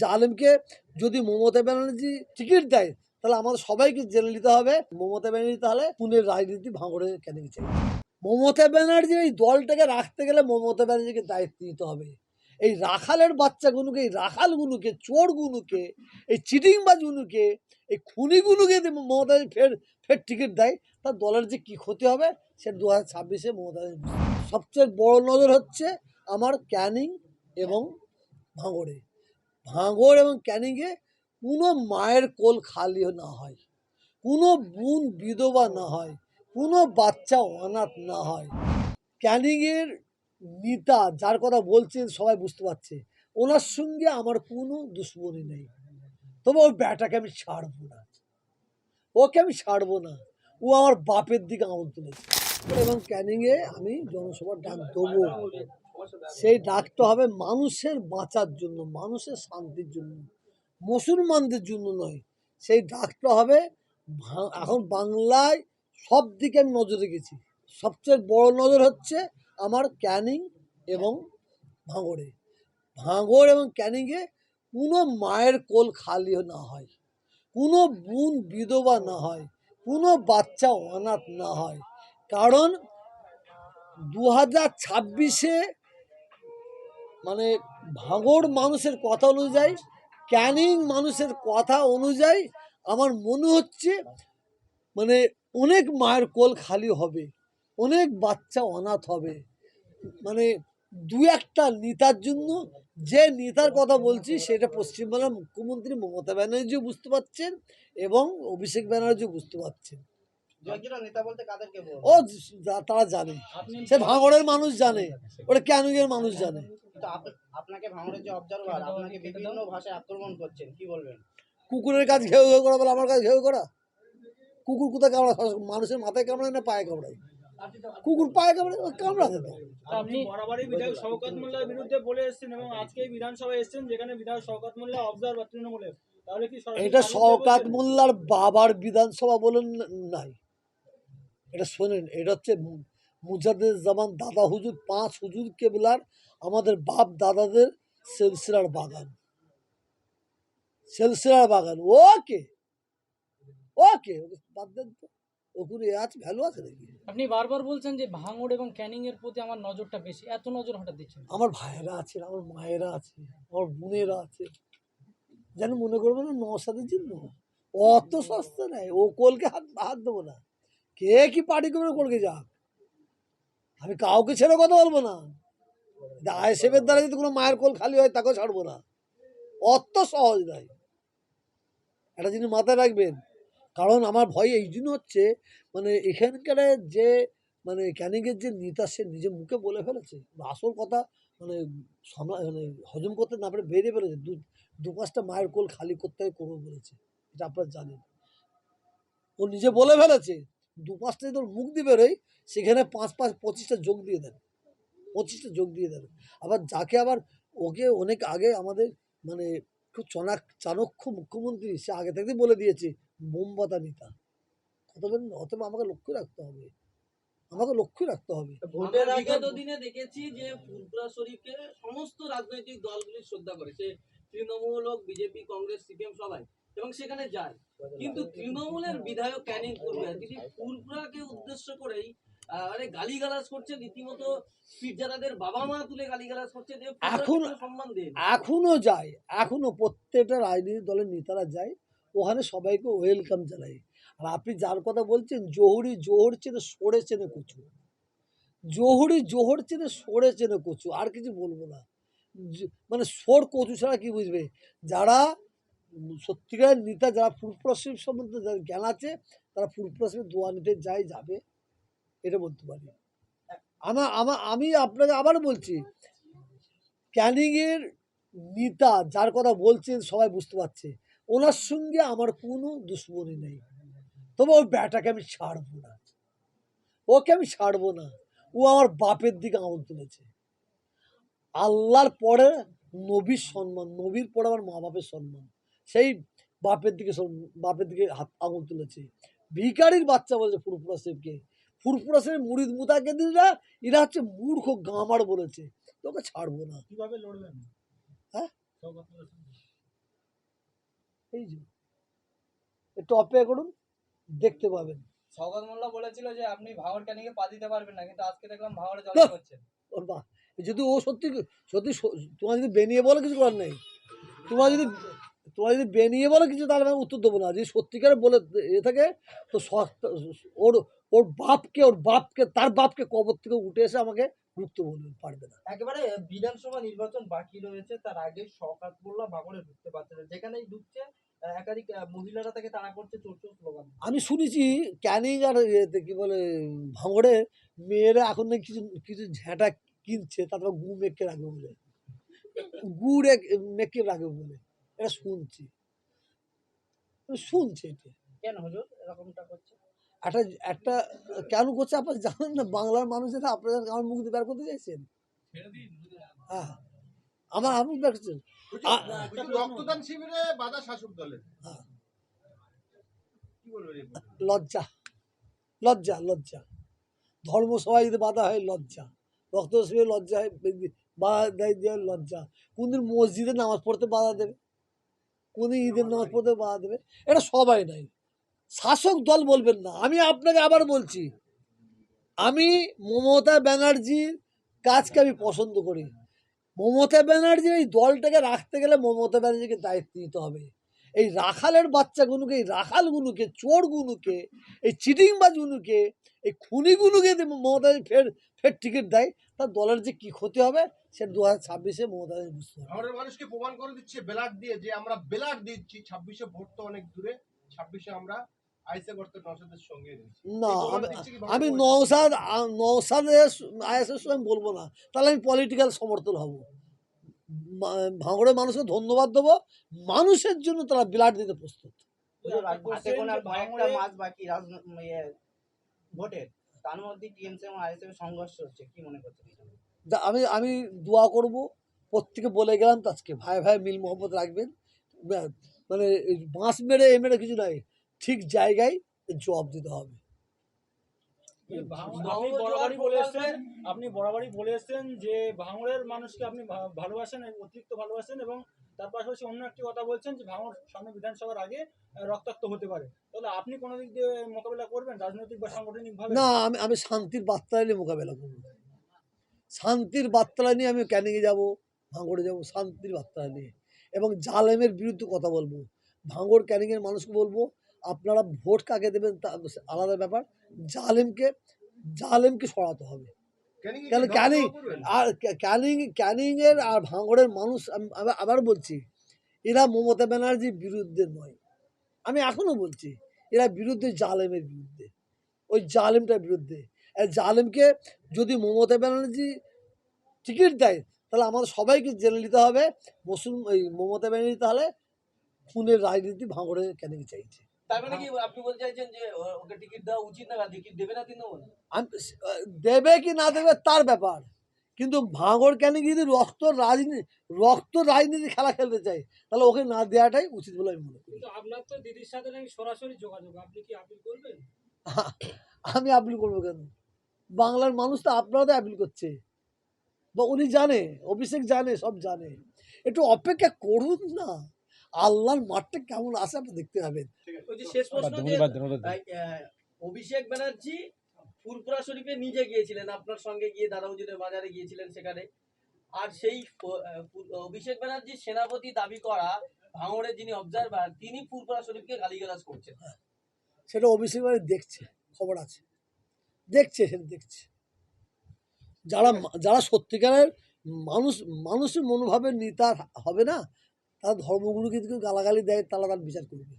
জালেমকে যদি মমতা ব্যানার্জি টিকিট দেয়, তাহলে আমাদের সবাইকে জেলে নিতে হবে। মমতা ব্যানার্জি তাহলে পুনের রাজনীতি ভাঙড়ে কেন চাই মমতা ব্যানার্জির এই দলটাকে রাখতে গেলে মমতা ব্যানার্জিকে দায়িত্ব নিতে হবে। এই রাখালের বাচ্চাগুলোকে, এই রাখালগুলোকে, চোরগুলোকে, এই চিটিংবাজগুলোকে, এই খুনিগুলোকে যদি মমতা ফের ফের টিকিট দেয়, তার দলের যে কী ক্ষতি হবে, সে দু হাজার ছাব্বিশে মমতা সবচেয়ে বড় নজর হচ্ছে আমার ক্যানিং এবং ভাঙড়ে। ভাঙড় এবং ক্যানিংয়ে কোনো মায়ের কোল খালি না হয়, কোনো বোন বিধবা না হয়, কোনো বাচ্চা অনাথ না হয়। ক্যানিংয়ের নেতা যার কথা বলছেন সবাই বুঝতে পারছে, ওনার সঙ্গে আমার কোনো দুশ্মনী নেই। তবে ওই ব্যাটাকে আমি ছাড়বো না, ওকে আমি ছাড়বো না, ও আমার বাপের দিকে আঙুল তুলেছে। এবং ক্যানিংয়ে আমি জনসভার ডাক দেবো। সেই ডাকটা হবে মানুষের বাঁচার জন্য, মানুষের শান্তির জন্য, মুসলমানদের জন্য নয়। সেই ডাকটা হবে এখন বাংলায় সব দিকে আমি নজর রেখেছি। সবচেয়ে বড় নজর হচ্ছে আমার ক্যানিং এবং ভাঙড়ে। ভাঙড় এবং ক্যানিংয়ে কোনো মায়ের কোল খালি না হয়, কোনো বোন বিধবা না হয়, কোনো বাচ্চা অনাথ না হয়। কারণ দু হাজার ছাব্বিশে মানে ভাঙড় মানুষের কথা অনুযায়ী, ক্যানিং মানুষের কথা অনুযায়ী আমার মনে হচ্ছে মানে অনেক মায়ের কোল খালি হবে, অনেক বাচ্চা অনাথ হবে। মানে দু একটা নেতার জন্য যে নেতার কথা বলছি সেটা পশ্চিমবাংলার মুখ্যমন্ত্রী মমতা ব্যানার্জিও বুঝতে পারছেন এবং অভিষেক ব্যানার্জিও বুঝতে পারছেন। ও তারা জানে। সে ভাঙড়ের মানুষ জানে। ওটা ক্যানুগের মানুষ জানে। আপনাকে ভাঙড়ের যে অবজারভার আপনাকে বিভিন্ন ভাষায় আক্রমণ করছেন কি বলবেন? কুকুরের কাজ ঘেউ ঘেউ করা বলে আমার কাছে ঘেউ করা? কুকুর কোথায় কামড়া মানুষের মাথায় কামড়ায় না পায়ে কামড়ায়? কুকুর পায়ে কামড়ায় ও কামড়াতে তো আপনি বরাবরই বিধায়ক শওকত মোল্লার বিরুদ্ধে বলে এসেছেন এবং আজকে বিধানসভায় এসেছেন যেখানে বিধায়ক শওকত মোল্লা অবজারভার তৃণমূলের। তাহলে কি সরাসরি এটা শওকাত মোল্লার বাবার বিধানসভা বলেন নাই। এটা শোনেন এটা হচ্ছে মু- মুজাদ্দেদ জামান দাদা হুজুর পাঁচ হুজুর কেবলার আমাদের বাপ দাদাদের সেলসিলার বাগান। সেলসিলার বাগান। ওকে ওকে ওকে বাদ দেন তো। এ আছে ভ্যালু আছে নাকি? আপনি বারবার বলছেন যে ভাঙড় এবং ক্যানিং এর প্রতি আমার নজরটা বেশি। এত নজর হঠাৎ দিচ্ছেন। আমার ভাইয়েরা আছে আমার মায়েরা আছে আমার বোনেরা আছে। যেন মনে করবে না নসাদের জন্য অত সস্তা নেই। ও কোলকে হাত হাত দেবো না। কে কি পার্টি করবে কোলকে যাক। আমি কাউকে ছেড়ে কথা বলব না। আইসেফের দ্বারা যদি কোনো মায়ের কোল খালি হয়, তাকেও ছাড়বো না। অত সহজ নয় একটা জিনিস মাথায় রাখবেন, কারণ আমার ভয় এই জন্য হচ্ছে মানে এখানকার যে মানে ক্যানিংয়ের যে নেতা, সে নিজে মুখে বলে ফেলেছে। আসল কথা মানে মানে হজম করতে না পারে বেরিয়ে ফেলেছে দু দু পাঁচটা মায়ের কোল খালি করতে করব বলেছে। এটা আপনারা জানেন। ও নিজে বলে ফেলেছে। দু পাঁচটা যদি ওর মুখ দিয়ে বেরোয় সেখানে পাঁচ পাঁচ পঁচিশটা যোগ দিয়ে দেন। পঁচিশটা যোগ দিয়ে দেন। আবার যাকে আবার ওকে অনেক আগে আমাদের মানে খুব চনাক চাণক্য মুখ্যমন্ত্রী সে আগে থেকেই বলে দিয়েছে মোমবাতা নেতা। বলেন অতএব আমাকে লক্ষ্য রাখতে হবে। আমাকে লক্ষ্য রাখতে হবে। ভোটের বিগত দিনে দেখেছি যে ফুলপুরা শরীফকে সমস্ত রাজনৈতিক দলগুলি শ্রদ্ধা করে। সে তৃণমূল হোক বিজেপি কংগ্রেস সিপিএম সবাই। এবং সেখানে যায়। কিন্তু তৃণমূলের বিধায়ক ক্যানিং করবে তিনি ফুলপুরাকে উদ্দেশ্য করেই মানে গালিগালাজ করছেন রীতিমতো পীরজাদাদের বাবা মা তুলে গালিগালাজ করছে যে এখন- সম্মান দেন এখনও যায় এখনও প্রত্যেকটা রাজনৈতিক দলের নেতারা যায় ওখানে সবাইকে ওয়েলকাম জানায়। আর আপনি যার কথা বলছেন জহুরি জোহর চেনে সরে চেনে কচু। জহুরি জোহর চেনে সরে চেনে কচু আর কিছু বলব না। মানে সোর কচু ছাড়া কি বুঝবে? যারা সত্যিকার নেতা যারা ফুরপ্রসিব সম্বন্ধে যার জ্ঞান আছে, তারা ফুরপ্রসিবে দোয়া নিতে যায় যাবে, এটা বলতে পারি। আমার আমার আমি আপনাকে আবার বলছি ক্যানিংয়ের নেতা যার কথা বলছেন সবাই বুঝতে পারছে, ওনার সঙ্গে আমার কোনো দুশ্মনী নেই। তবে ওই ব্যাটাকে আমি ছাড়বো না। ওকে আমি ছাড়বো না। ও আমার বাপের দিকে আঙুল তুলেছে। আল্লাহর পরে নবীর সম্মান, নবীর পরে আমার মা বাপের সম্মান। সেই বাপের দিকে বাপের দিকে হাত আঙুল তুলেছে। ভিকারির বাচ্চা বলেছে ফুরফুরা সাহেবকে ফুরফুরা সাহেব মুরিদ মুতাকেদিনরা এরা হচ্ছে মূর্খ গামার বলেছে। তোকে ছাড়বো না। কীভাবে লড়বেন হ্যাঁ? এই যে একটু অপেক্ষা করুন দেখতে পাবেন। সৌগত মোল্লা বলেছিল যে আপনি ভাঙড় ক্যানিংয়ে পা দিতে পারবেন না কিন্তু আজকে দেখলাম ভাঙড়ে জল। করছেন ওর বা যদি ও সত্যি সত্যি তোমার যদি বেনিয়ে বলে কিছু করার নেই তোমার যদি তোমার যদি বেনিয়ে বলে কিছু তাহলে আমি উত্তর দেবো না। যদি সত্যিকারে বলে এ থাকে তো ওর ওর বাপকে ওর বাপকে তার বাপকে কবর থেকে উঠে এসে আমাকে ঢুকতে বলবে পারবে না। একেবারে বিধানসভা নির্বাচন বাকি রয়েছে তার আগে শওকত মোল্লা ভাঙড়ে ঢুকতে পারছে না। যেখানেই ঢুকছে একাধিক মহিলারা তাকে তাড়া করছে চোর স্লোগান। আমি শুনেছি ক্যানিং আর ইয়েতে কি বলে ভাঙড়ে মেয়েরা এখন নাকি কিছু কিছু ঝ্যাঁটা কিনছে তারপর গু মেখে রাখবে বলে। গুড় মেখে রাখবে বলে। এটা শুনছি। শুনছি এটা। কেন হুজুর এরকমটা করছে? একটা একটা কেন করছে আপনারা জানেন না? বাংলার মানুষেরা আপনারা আমার মুখ দিয়ে বের করতে চাইছেন? হ্যাঁ। আমার আমি বের করছেন রক্তদান শিবিরে বাধা শাসক দলের। হ্যাঁ। লজ্জা। লজ্জা লজ্জা। ধর্ম সবাই যদি বাধা হয় লজ্জা। রক্ত শিবিরে লজ্জা হয় বেদি- বাধা দেয় লজ্জা। কোনদিন মসজিদে নামাজ পড়তে বাধা দেবে? কোনদিন ঈদের নামাজ পড়তে বাধা দেবে? এটা সবাই নাই। শাসক দল বলবেন না। আমি আপনাকে আবার বলছি, আমি মমতা ব্যানার্জির কাজকে আমি পছন্দ করি। মমতা ব্যানার্জির এই দলটাকে রাখতে গেলে মমতা ব্যানার্জিকে দায়িত্ব নিতে হবে। এই রাখালের বাচ্চাগুলোকে এই রাখালগুলোকে চোরগুলোকে এই চিটিংবাজগুলোকে এই খুনিগুলোকে মমতা ফের ফের টিকিট দেয় তার দলের যে কি ক্ষতি হবে সে দু হাজার ছাব্বিশে মমতা বুঝতে হবে মানুষকে প্রমাণ করে দিচ্ছে বেলাট দিয়ে যে আমরা বেলাট দিচ্ছি ছাব্বিশে ভোট তো অনেক দূরে ছাব্বিশে আমরা না আমি আমি নৌসাদ আইএসের সঙ্গে বলব না। তাহলে আমি পলিটিক্যাল সমর্থন হব। ভাঙড়ের মানুষকে ধন্যবাদ দেবো। মানুষের জন্য তারা ব্লাড দিতে প্রস্তুত। ইয়ে, মনে নিয়ে? আমি আমি দোয়া করব প্রত্যেকে বলে গেলাম আজকে ভাই ভাই মিল মোহব্বত রাখবেন। মানে বাঁশ মেরে এ মেরে কিছু নাই। ঠিক জায়গায় জবাব দিতে হবে। আপনি বরাবরই বলে এসছেন আপনি বরাবরই বলে এসছেন যে ভাঙড়ের মানুষকে আপনি ভা- ভালোবাসেন অতিরিক্ত ভালোবাসেন এবং তার পাশাপাশি অন্য একটি কথা বলছেন যে ভাঙড় সামনে বিধানসভার আগে রক্তাক্ত হতে পারে। তাহলে আপনি কোনো দিক দিয়ে মোকাবেলা করবেন রাজনৈতিক বা সাংগঠনিকভাবে? না আমি আমি শান্তির বার্তা নিয়ে মোকাবেলা করব। শান্তির বার্তা নিয়ে আমি ক্যানিংয়ে যাব ভাঙড়ে যাব শান্তির বার্তা নিয়ে। এবং জালেমের বিরুদ্ধে কথা বলব। ভাঙড় ক্যানিংয়ের মানুষকে বলব আপনারা ভোট কাকে দেবেন তা আলাদা ব্যাপার। জালেমকে জালেমকে সরাতে হবে। কেন ক্যানিং আর ক্যা- ক্যানিং ক্যানিংয়ের আর ভাঙড়ের মানুষ আবার- বলছি এরা মমতা ব্যানার্জির বিরুদ্ধে নয়। আমি এখনও বলছি এরা বিরুদ্ধে জালেমের বিরুদ্ধে। ওই জালেমটার বিরুদ্ধে। জালেমকে যদি মমতা ব্যানার্জি টিকিট দেয় তাহলে আমাদের সবাইকে জেলে নিতে হবে। মুসলিম এই মমতা ব্যানার্জি তাহলে খুনের রাজনীতি ভাঙড়ে ক্যানিং চাইছে? তার মানে কি আপনি বলতে চাইছেন যে ওকে টিকিট দেওয়া উচিত না টিকিট দেবে না তৃণমূল দেবে কি না দেবে তার ব্যাপার। কিন্তু ভাঙড় কেন যদি রক্ত রাজনীতি রক্ত রাজনীতি খেলা খেলতে চাই তাহলে ওকে না দেওয়াটাই উচিত বলে আমি মনে করি। কিন্তু আপনার তো দিদির সাথে নাকি সরাসরি যোগাযোগ আপনি কি আপিল করবেন? আমি আপিল করব কেন? বাংলার মানুষ তো আপনারা তো আপিল করছে। বা উনি জানে অভিষেক জানে সব জানে। একটু অপেক্ষা করুন না। আল্লাহর মাঠটা কেমন আছে আপনি দেখতে পাবেন। ওই যে শেষ প্রশ্ন যে আহ, আহ, অভিষেক ব্যানার্জি ফুরপুরা শরীফে নিজে গিয়েছিলেন আপনার সঙ্গে গিয়ে দাদা হুজুরের বাজারে গিয়েছিলেন সেখানে। আর সেই অভিষেক ব্যানার্জি সেনাপতি দাবি করা ভাঙড়ের যিনি অবজারভার তিনি ফুরপুরা শরীফকে গালিগালাজ করছেন। সেটা অভিষেক বাড়ি দেখছে খবর আছে। দেখছে সেটা দেখছে। যারা যারা সত্যিকারের মানুষ মানুষের মনোভাবের নেতা হবে না তারা ধর্মগুরুকে গালাগালি দেয় তারা তার বিচার করবে।